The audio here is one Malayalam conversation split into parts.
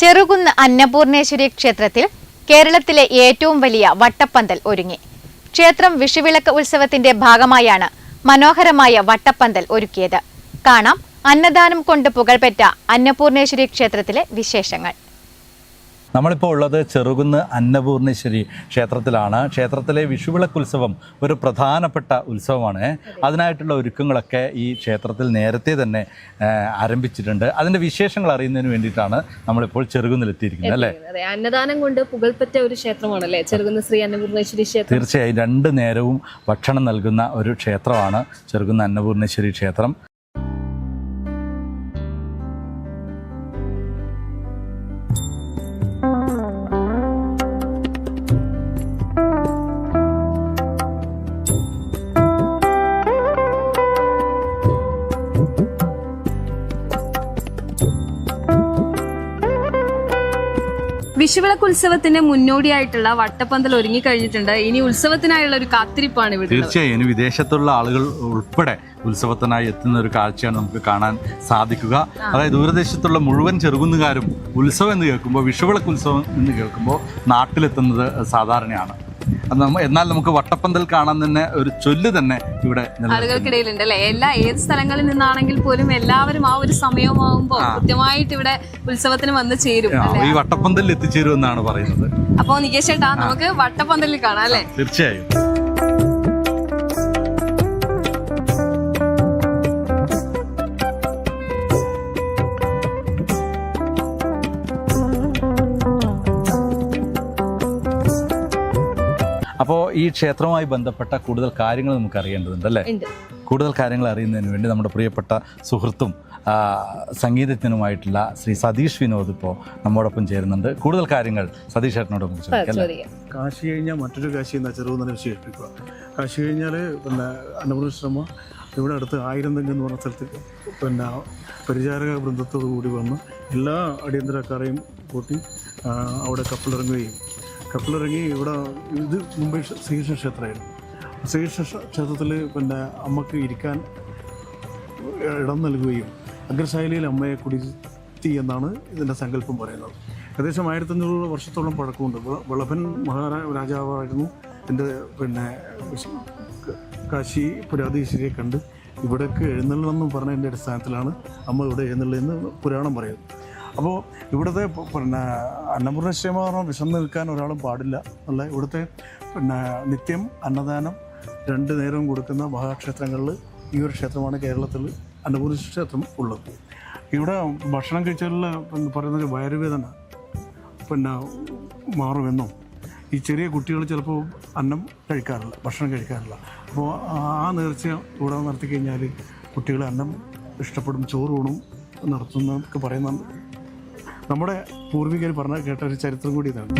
ചെറുകുന്ന് അന്നപൂർണേശ്വരി ക്ഷേത്രത്തിൽ കേരളത്തിലെ ഏറ്റവും വലിയ വട്ടപ്പന്തൽ ഒരുങ്ങി. ക്ഷേത്രം വിഷുവിളക്ക് ഉത്സവത്തിന്റെ ഭാഗമായാണ് മനോഹരമായ വട്ടപ്പന്തൽ ഒരുക്കിയത്. കാണാം അന്നദാനം കൊണ്ട് പുകഴ്പെറ്റ അന്നപൂർണേശ്വരി ക്ഷേത്രത്തിലെ വിശേഷങ്ങൾ. നമ്മളിപ്പോൾ ഉള്ളത് ചെറുകുന്ന് അന്നപൂർണേശ്വരി ക്ഷേത്രത്തിലാണ്. ക്ഷേത്രത്തിലെ വിഷുവിളക്കുത്സവം ഒരു പ്രധാനപ്പെട്ട ഉത്സവമാണ്. അതിനായിട്ടുള്ള ഒരുക്കങ്ങളൊക്കെ ഈ ക്ഷേത്രത്തിൽ നേരത്തെ തന്നെ ആരംഭിച്ചിട്ടുണ്ട്. അതിന്റെ വിശേഷങ്ങൾ അറിയുന്നതിന് വേണ്ടിയിട്ടാണ് നമ്മളിപ്പോൾ ചെറുകുന്നിലെത്തിയിരിക്കുന്നത് അല്ലേ? അതെ അന്നദാനം കൊണ്ട് പുകൾപ്പെട്ട ഒരു ക്ഷേത്രമാണല്ലേ? ചെറുകുന്ന് ശ്രീ അന്നപൂർണേശ്വരി ക്ഷേത്രം. തീർച്ചയായും രണ്ട് നേരവും ഭക്ഷണം നൽകുന്ന ഒരു ക്ഷേത്രമാണ് ചെറുകുന്ന് അന്നപൂർണേശ്വരി ക്ഷേത്രം. വിഷുവിളക്ക് ഉത്സവത്തിന്റെ മുന്നോടിയായിട്ടുള്ള വട്ടപ്പന്തൽ ഒരുങ്ങി കഴിഞ്ഞിട്ടുണ്ട് ഇനി ഉത്സവത്തിനായുള്ള ഒരു കാത്തിരിപ്പാണ് ഇവിടെ. തീർച്ചയായും വിദേശത്തുള്ള ആളുകൾ ഉൾപ്പെടെ ഉത്സവത്തിനായി എത്തുന്ന ഒരു കാഴ്ചയാണ് നമുക്ക് കാണാൻ സാധിക്കുക. അതായത് ദൂരദേശത്തുള്ള മുഴുവൻ ചെറുകുന്നുകാരും ഉത്സവം എന്ന് കേൾക്കുമ്പോൾ വിഷുവിളക്ക് ഉത്സവം എന്ന് കേൾക്കുമ്പോൾ നാട്ടിലെത്തുന്നത് സാധാരണയാണ്. എന്നാൽ നമുക്ക് വട്ടപ്പന്തൽ കാണാൻ തന്നെ ഒരു ചൊല്ല് തന്നെ ഇവിടെ ആളുകൾക്കിടയിൽ ആളുകൾക്കിടയിലുണ്ട് അല്ലെ എല്ലാ ഏത് സ്ഥലങ്ങളിൽ നിന്നാണെങ്കിൽ പോലും എല്ലാവരും ആ ഒരു സമയമാകുമ്പോൾ കൃത്യമായിട്ട് ഇവിടെ ഉത്സവത്തിന് വന്ന് ചേരും ഈ വട്ടപ്പന്തലിൽ എത്തിച്ചേരും എന്നാണ് പറയുന്നത്. അപ്പൊ നികേഷ് ചേട്ടാ നമുക്ക് വട്ടപ്പന്തലിൽ കാണാം അല്ലെ? തീർച്ചയായും. ഈ ക്ഷേത്രവുമായി ബന്ധപ്പെട്ട കൂടുതൽ കാര്യങ്ങൾ നമുക്ക് അറിയേണ്ടതുണ്ട് അല്ലേ? കൂടുതൽ കാര്യങ്ങൾ അറിയുന്നതിന് വേണ്ടി നമ്മുടെ പ്രിയപ്പെട്ട സുഹൃത്തും സംഗീതജ്ഞനുമായിട്ടുള്ള ശ്രീ സതീഷ് വിനോദ് ഇപ്പോൾ നമ്മോടൊപ്പം ചേരുന്നുണ്ട്. കൂടുതൽ കാര്യങ്ങൾ സതീഷ് ചേട്ടനോട് നമുക്ക് ചോദിക്കാം കാശി കഴിഞ്ഞാൽ മറ്റൊരു കാശി എന്ന ചെറുതെന്ന് വിശേഷിപ്പിക്കുക. കാശി കഴിഞ്ഞാൽ പിന്നെ അന്നപൂർണശ്രമ ഇവിടെ അടുത്ത് ആയിരം തെങ്ങ് എന്ന് പറഞ്ഞ സ്ഥലത്ത് പിന്നെ പരിചാരക വൃന്ദത്തോടു കൂടി വന്ന് എല്ലാ അടിയന്തരക്കാരെയും കൂട്ടി അവിടെ കപ്പലിറങ്ങുകയും കപ്പലിറങ്ങി ഇവിടെ ഇത് മുംബൈ ക്ഷ- ശ്രീകൃഷ്ണ ക്ഷേത്രമായിരുന്നു. ശ്രീകൃഷ്ണ ക്ഷേത്രത്തിൽ പിന്നെ അമ്മയ്ക്ക് ഇരിക്കാൻ ഇടം നൽകുകയും അഗ്രശൈലിയിൽ അമ്മയെ കുടിത്തി എന്നാണ് ഇതിന്റെ സങ്കല്പം പറയുന്നത്. ഏകദേശം ആയിരത്തഞ്ഞൂറ് വർഷത്തോളം പഴക്കമുണ്ട്. വളഭൻ മഹാരാ രാജാവായിരുന്നു. എന്റെ പിന്നെ കാശി പുരാധീശ്വരിയെ കണ്ട് ഇവിടേക്ക് എഴുന്നള്ളണമെന്നും പറഞ്ഞതിന്റെ അടിസ്ഥാനത്തിലാണ് അമ്മ ഇവിടെ എഴുന്നള്ളെന്ന് പുരാണം പറയുന്നത്. അപ്പോൾ ഇവിടുത്തെ പിന്നെ അന്നപൂർണശ്രമ പറഞ്ഞാൽ വിശന്ന് നിൽക്കാൻ ഒരാളും പാടില്ല. അല്ല? ഇവിടുത്തെ പിന്നെ നിത്യം അന്നദാനം രണ്ട് നേരവും കൊടുക്കുന്ന മഹാക്ഷേത്രങ്ങളിൽ ഈ ഒരു ക്ഷേത്രമാണ് കേരളത്തിൽ അന്നപൂർണ ക്ഷേത്രം ഉള്ളത്. ഇവിടെ ഭക്ഷണം കഴിച്ചാൽ ഒരു വയറുവേദന പിന്നെ മാറുമെന്നും ഈ ചെറിയ കുട്ടികൾ ചിലപ്പോൾ അന്നം കഴിക്കാറില്ല ഭക്ഷണം കഴിക്കാറില്ല. അപ്പോൾ ആ നേർച്ച ഇവിടെ നടത്തി കഴിഞ്ഞാൽ കുട്ടികൾ അന്നം ഇഷ്ടപ്പെടും ചോറ് ഊണും നടത്തുന്നതൊക്കെ പറയുന്നുണ്ട്. നമ്മുടെ പൂർവികർ പറഞ്ഞ കേട്ട ഒരു ചരിത്രം കൂടി ഇതാണ്.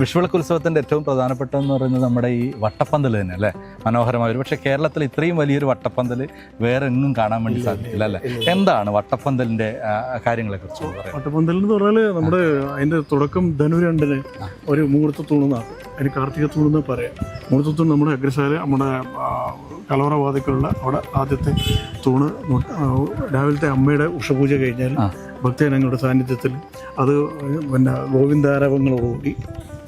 വിഷുവിളക്ക് ഏറ്റവും ഏറ്റവും പ്രധാനപ്പെട്ടതെന്ന് പറയുന്നത് നമ്മുടെ ഈ വട്ടപ്പന്തൽ തന്നെ അല്ലേ? മനോഹരമായ ഒരു പക്ഷേ കേരളത്തിൽ ഇത്രയും വലിയൊരു വട്ടപ്പന്തൽ വേറെ എങ്ങും കാണാൻ വേണ്ടി സാധിക്കില്ല അല്ലേ? എന്താണ് വട്ടപ്പന്തലിന്റെ കാര്യങ്ങളെ കുറിച്ച് വട്ടപ്പന്തൽ എന്ന് പറഞ്ഞാൽ നമ്മുടെ അതിന്റെ തുടക്കം ധനുരണ്ടിന് ഒരു മുഹൂർത്ത തൂണെന്നാണ് അതിന് കാർത്തിക തൂണെന്ന് പറയാം. മുഹൂർത്ത തൂണ് നമ്മുടെ അഗ്രശാല നമ്മുടെ വാതിക്കലുള്ള അവിടെ ആദ്യത്തെ തൂണ് രാവിലത്തെ അമ്മയുടെ ഉഷപൂജ കഴിഞ്ഞാൽ. ഭക്തജനങ്ങളുടെ സാന്നിധ്യത്തിൽ അത് പിന്നെ ഗോവിന്ദാരവങ്ങളോടുകൂടി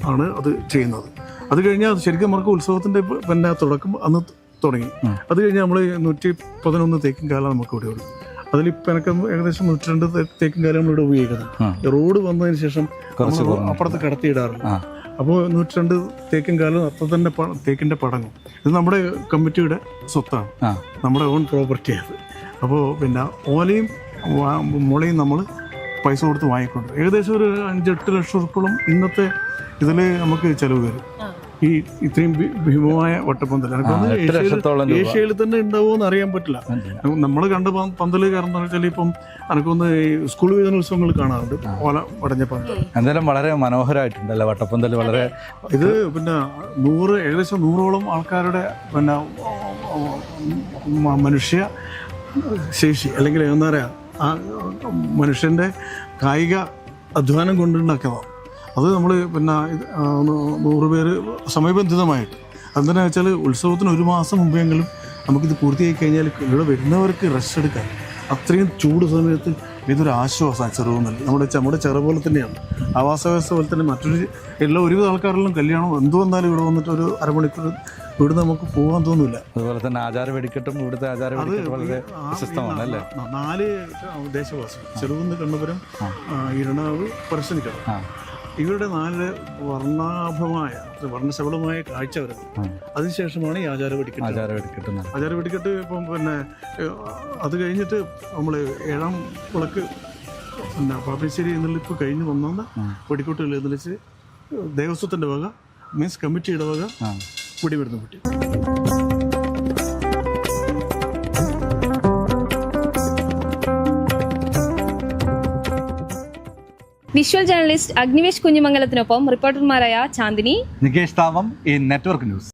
ആണ് അത് ചെയ്യുന്നത്. അത് കഴിഞ്ഞാൽ ശരിക്കും നമുക്ക് ഉത്സവത്തിന്റെ പിന്നെ തുടക്കം അന്ന് തുടങ്ങി. അത് കഴിഞ്ഞ് നമ്മൾ നൂറ്റി പതിനൊന്ന് തേക്കും കാലം നമുക്ക് ഇവിടെ ഉള്ളു അതിലിപ്പോൾ എനിക്ക് ഏകദേശം നൂറ്റി രണ്ട് തേക്കും കാലം നമ്മളിവിടെ ഉപയോഗിക്കുന്നത്. റോഡ് വന്നതിന് ശേഷം നമ്മൾ. അപ്പുറത്ത് കടത്തിയിടാറുണ്ട്. അപ്പോൾ നൂറ്റി രണ്ട് തേക്കും കാലം അത്ര തന്നെ തേക്കിന്റെ പടങ്ങും. ഇത് നമ്മുടെ കമ്മിറ്റിയുടെ സ്വത്താണ്. നമ്മുടെ ഓൺ പ്രോപ്പർട്ടിയാണ് അപ്പോൾ പിന്നെ ഓലയും മുളയും നമ്മൾ പൈസ കൊടുത്ത് വാങ്ങിക്കൊണ്ട് ഏകദേശം ഒരു അഞ്ചെട്ട് ലക്ഷം ഉറുപ്പോളം ഇന്നത്തെ ഇതിൽ നമുക്ക് ചിലവ് വരും. ഈ ഇത്രയും ഭീമമായ വട്ടപ്പന്തൽ എനിക്ക് ഏഷ്യയിൽ- ലക്ഷത്തോളം രൂപ. ഏഷ്യയിൽ തന്നെ ഉണ്ടാവുമോ അറിയാൻ പറ്റില്ല. നമ്മൾ കണ്ട പന്തൽ കാരണം വെച്ചാൽ ഇപ്പം എനിക്കൊന്ന് ഈ സ്കൂൾ ഉത്സവങ്ങൾ കാണാറുണ്ട്. ഓല വടഞ്ഞ പന്തൽ എന്തായാലും വളരെ മനോഹരമായിട്ടുണ്ടല്ലോ വട്ടപ്പന്തൽ വളരെ. ഇത് പിന്നെ നൂറ് ഏകദേശം നൂറോളം ആൾക്കാരുടെ പിന്നെ മനുഷ്യ ശേഷി അല്ലെങ്കിൽ എന്താ പറയുക മനുഷ്യന്റെ കായിക അധ്വാനം കൊണ്ടുണ്ടാക്കിയതാണ് അത് നമ്മൾ പിന്നെ നൂറ് പേര് സമയബന്ധിതമായിട്ട്. അതെന്താണെന്ന് വെച്ചാൽ ഉത്സവത്തിന് ഒരു മാസം മുമ്പെങ്കിലും നമുക്കിത് പൂർത്തിയായി കഴിഞ്ഞാൽ ഇവിടെ വരുന്നവർക്ക് റെസ്റ്റ് എടുക്കാൻ അത്രയും ചൂട് സമയത്ത് ഇതൊരു ആശ്വാസമാണ് ചെറുതെന്നല്ല നമ്മുടെ നമ്മുടെ ചെറു പോലെ തന്നെയാണ്. ആവാസ വ്യവസ്ഥ പോലെ തന്നെ മറ്റൊരു എല്ലാ ഒരുവിധ ആൾക്കാരിലും കല്യാണം എന്തു വന്നാലും ഇവിടെ വന്നിട്ട് ഒരു അരമണിക്കൂർ ഇവിടെ നമുക്ക് പോകാൻ തോന്നില്ല അതുപോലെ തന്നെ ആചാര വെടിക്കെട്ടും ഇവിടുത്തെ ആചാര വെടിക്കെട്ടും വെടിക്കെട്ട് വളരെ പ്രശസ്തമാണ് അല്ലേ? നാല് ദേശവാസികൾ ചെറുകുന്ന് കണ്ണപുരം ഇരുണാവ് പറശ്ശിനിക്കട ഇവരുടെ നാല് വർണാഭമായ വർണശബളമായ കാഴ്ച വരുന്നത്. അതിനുശേഷമാണ് ഈ ആചാര വെടിക്കെട്ട്. ആചാര വെടിക്കെട്ട് ആചാര വെടിക്കെട്ട് ഇപ്പം പിന്നെ അത് കഴിഞ്ഞിട്ട് നമ്മൾ ഏഴാം വിളക്ക് പിന്നെ പാപ്പിശ്ശേരി എന്നുള്ളിപ്പ് കഴിഞ്ഞ് വന്നാണ് ആ. വെടിക്കെട്ടുകൾ എന്നുവെച്ച് ദേവസ്വത്തിന്റെ വക മീൻസ് കമ്മിറ്റിയുടെ വക ആ കുട്ടി വിഷ്വൽ ജേർണലിസ്റ്റ് അഗ്നിവേഷ് കുഞ്ഞുമംഗലത്തിനൊപ്പം റിപ്പോർട്ടർമാരായ ചാന്ദിനി നികേഷ് താവം ഈ നെറ്റ്വർക്ക് ന്യൂസ്.